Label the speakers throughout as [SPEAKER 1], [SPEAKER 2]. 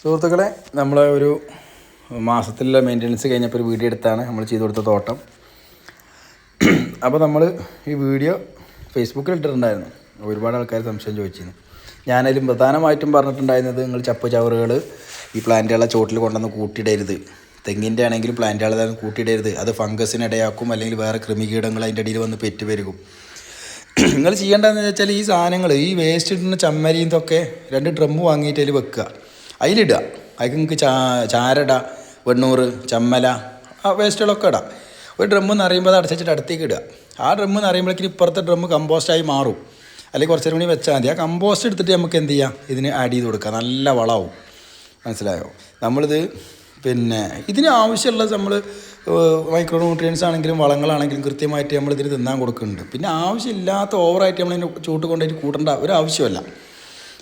[SPEAKER 1] സുഹൃത്തുക്കളെ നമ്മൾ ഒരു മാസത്തിലുള്ള മെയിന്റനൻസ് കഴിഞ്ഞപ്പോൾ ഒരു വീഡിയോ എടുത്താണ്. നമ്മൾ ചെയ്തു കൊടുത്ത തോട്ടം. അപ്പോൾ നമ്മൾ ഈ വീഡിയോ ഫേസ്ബുക്കിൽ ഇട്ടിട്ടുണ്ടായിരുന്നു. ഒരുപാട് ആൾക്കാർ സംശയം ചോദിച്ചിരുന്നു. ഞാനതിലും പ്രധാനമായിട്ടും പറഞ്ഞിട്ടുണ്ടായിരുന്നത് നിങ്ങൾ ചപ്പ് ചവറുകൾ ഈ പ്ലാന്റുകളെ ചോട്ടിൽ കൊണ്ടുവന്ന് കൂട്ടിയിടരുത്. തെങ്ങിന്റെ ആണെങ്കിലും പ്ലാന്റുകളെ കൂട്ടിയിടരുത്. അത് ഫംഗസിന് ഇടയാക്കും അല്ലെങ്കിൽ വേറെ കൃമികീടങ്ങൾ അതിന്റെ അടിയിൽ വന്ന് പെറ്റുപെരുകും നിങ്ങൾ ചെയ്യേണ്ടതെന്ന് വെച്ചാൽ ഈ സാധനങ്ങൾ ഈ വേസ്റ്റ് ഇടുന്ന ചമ്മരിയും നിന്നൊക്കെ രണ്ട് ഡ്രമ്മ് വാങ്ങിയിട്ട് അതിൽ വെക്കുക. അതിലിടുക. അതിൽ നിങ്ങൾക്ക് ചാ ചാരട വെണ്ണൂറ് ചമ്മല ആ വേസ്റ്റുകളൊക്കെ ഇടാം. ഒരു ഡ്രമ്മ് എന്ന് അറിയുമ്പോൾ അത് അടച്ചിട്ട് അടുത്തേക്ക് ഇടുക. ആ ഡ്രമ്മ് എന്ന് അറിയുമ്പോഴേക്കും ഇപ്പുറത്തെ ഡ്രമ്മ് കമ്പോസ്റ്റായി മാറും. അല്ലെങ്കിൽ കുറച്ച് മണി വെച്ചാൽ മതി. ആ കമ്പോസ്റ്റ് എടുത്തിട്ട് നമുക്ക് എന്ത് ചെയ്യാം? ഇതിന് ആഡ് ചെയ്ത് കൊടുക്കുക. നല്ല വളമാവും. മനസ്സിലായോ? നമ്മളിത് പിന്നെ ഇതിന് ആവശ്യമുള്ള നമ്മൾ മൈക്രോ ന്യൂട്രിയൻസ് ആണെങ്കിലും വളങ്ങളാണെങ്കിലും കൃത്യമായിട്ട് നമ്മൾ ഇതിന് തിന്നാൻ കൊടുക്കുന്നുണ്ട്. പിന്നെ ആവശ്യമില്ലാത്ത ഓവറായിട്ട് നമ്മൾ അതിന് ചൂട്ട് കൊണ്ടുപോയിട്ട് കൂട്ടേണ്ട. ഒരു ആവശ്യമല്ല.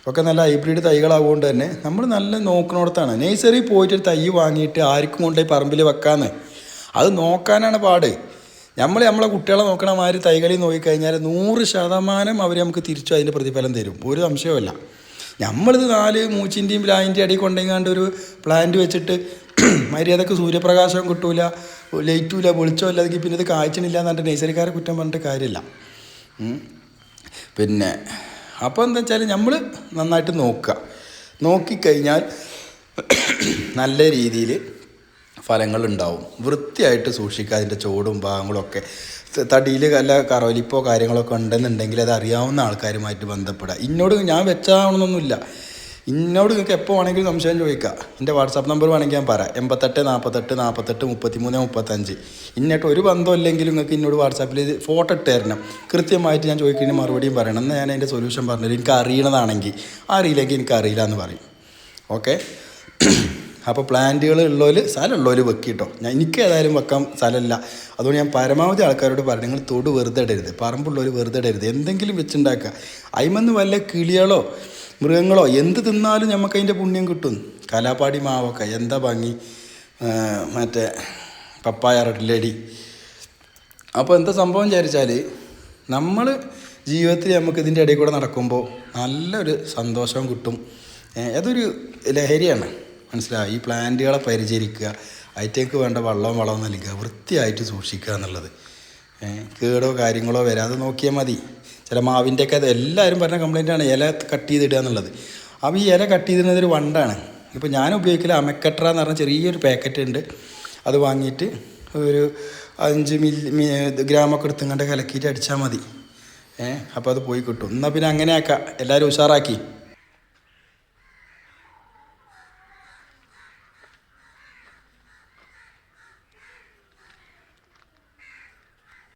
[SPEAKER 1] ഒക്കെ നല്ല ഹൈബ്രിഡ് തൈകളാവുകൊണ്ട് തന്നെ നമ്മൾ നല്ല നോക്കുന്നിടത്താണ് നേഴ്സറി പോയിട്ട് തൈ വാങ്ങിയിട്ട് ആർക്കും കൊണ്ടുപോയി പറമ്പിൽ വെക്കാന്ന്. അത് നോക്കാനാണ് പാട്. നമ്മൾ നമ്മളെ കുട്ടികളെ നോക്കണ മാതിരി തൈകളിൽ നോക്കിക്കഴിഞ്ഞാൽ നൂറ് ശതമാനം അവർ നമുക്ക് തിരിച്ചു അതിന്റെ പ്രതിഫലം തരും. ഒരു സംശയമല്ല നമ്മളിത് നാല് മൂച്ചിന്റെയും പ്ലാന്റിന്റെ അടി കൊണ്ടെങ്ങാണ്ട് ഒരു പ്ലാന്റ് വെച്ചിട്ട് മര്യാദയ്ക്ക് സൂര്യപ്രകാശം കിട്ടൂല ലൈറ്റുമില്ല വെളിച്ചം ഇല്ലാതെങ്കിൽ പിന്നെ ഇത് കാഴ്ചണില്ല എന്നിട്ട് നേഴ്സറിക്കാരെ കുറ്റം പറഞ്ഞിട്ട് കാര്യമില്ല. പിന്നെ അപ്പോൾ എന്താ വെച്ചാൽ നമ്മൾ നന്നായിട്ട് നോക്കുക നോക്കിക്കഴിഞ്ഞാൽ നല്ല രീതിയിൽ ഫലങ്ങൾ ഉണ്ടാവും വൃത്തിയായിട്ട് സൂക്ഷിക്കുക അതിന്റെ ചോടും ഭാഗങ്ങളും ഒക്കെ തടിയിൽ വല്ല കറവലിപ്പോ കാര്യങ്ങളൊക്കെ ഉണ്ടെന്നുണ്ടെങ്കിൽ അത് അറിയാവുന്ന ആൾക്കാരുമായിട്ട് ബന്ധപ്പെടുക ഇന്നോട് ഞാൻ വെച്ചാവണമെന്നൊന്നുമില്ല ഇന്നോട് നിങ്ങൾക്ക് എപ്പോൾ വേണമെങ്കിലും സംശയം ചോദിക്കാം. എന്റെ വാട്സാപ്പ് നമ്പർ വേണമെങ്കിൽ ഞാൻ പറയാം. എൺപത്തെട്ട് നാൽപ്പത്തെട്ട് നാൽപ്പത്തെട്ട് മുപ്പത്തിമൂന്ന് മുപ്പത്തഞ്ച്. ഇന്നിട്ട് ഒരു ബന്ധം ഇല്ലെങ്കിലും നിങ്ങൾക്ക് ഇന്നോട് വാട്സാപ്പിൽ ഫോട്ടോ ഇട്ട് തരണം. കൃത്യമായിട്ട് ഞാൻ ചോദിക്കുന്നതിന് മറുപടിയും പറയണം. എന്നാൽ ഞാൻ അതിന്റെ സൊല്യൂഷൻ പറഞ്ഞത് എനിക്ക് അറിയണതാണെങ്കിൽ അറിയില്ലെങ്കിൽ എനിക്ക് അറിയില്ല എന്ന് പറയും. ഓക്കെ അപ്പോൾ പ്ലാന്റുകൾ ഉള്ളവർ സ്ഥലമുള്ളവർ വെക്കിട്ടോ. ഞാൻ എനിക്ക് ഏതായാലും വെക്കാൻ സ്ഥലമില്ല. അതുകൊണ്ട് ഞാൻ പരമാവധി ആൾക്കാരോട് പറഞ്ഞു നിങ്ങൾ തൊട് വെറുതെ ഇടരുത്. പറമ്പുള്ളവർ വെറുതെ ഇടരുത്. എന്തെങ്കിലും വെച്ചുണ്ടാക്കുക. അതിമെന്ന് വല്ല കിളികളോ മൃഗങ്ങളോ എന്ത് തിന്നാലും നമുക്ക് അതിന്റെ പുണ്യം കിട്ടും. കലാപാടി മാവൊക്കെ എന്താ ഭംഗി? മറ്റേ പപ്പായ റെഡിലടി. അപ്പോൾ എന്താ സംഭവം വിചാരിച്ചാൽ നമ്മൾ ജീവിതത്തിൽ നമുക്ക് ഇതിന്റെ ഇടയിൽ കൂടെ നടക്കുമ്പോൾ നല്ലൊരു സന്തോഷം കിട്ടും. അതൊരു ലഹരിയാണ്. മനസ്സിലായി? ഈ പ്ലാന്റുകളെ പരിചരിക്കുക അതിലേക്ക് വേണ്ട വെള്ളവും വളവും നൽകുക വൃത്തിയായിട്ട് സൂക്ഷിക്കുക എന്നുള്ളത്. കേടോ കാര്യങ്ങളോ വരാതെ നോക്കിയാൽ മതി. ചില മാവിന്റെയൊക്കെ എല്ലാവരും പറഞ്ഞ കംപ്ലൈന്റാണ് ഇല കട്ട് ചെയ്തിടുക എന്നുള്ളത്. അപ്പോൾ ഈ ഇല കട്ട് ചെയ്തിടുന്നത് ഒരു വണ്ടാണ്. ഇപ്പോൾ ഞാൻ ഉപയോഗിക്കൽ അമക്കട്ര എന്ന് പറഞ്ഞ ചെറിയൊരു പാക്കറ്റ് ഉണ്ട്. അത് വാങ്ങിയിട്ട് ഒരു അഞ്ച് മില്ലി ഗ്രാമൊക്കെ ഗ്രാമൊക്കെ എടുത്തുകൊണ്ട് കലക്കിയിട്ട് അടിച്ചാൽ മതി. ഏഹ് അപ്പോൾ അത് പോയി കിട്ടും. എന്നാൽ പിന്നെ അങ്ങനെ ആക്കാം. എല്ലാവരും ഉഷാറാക്കി.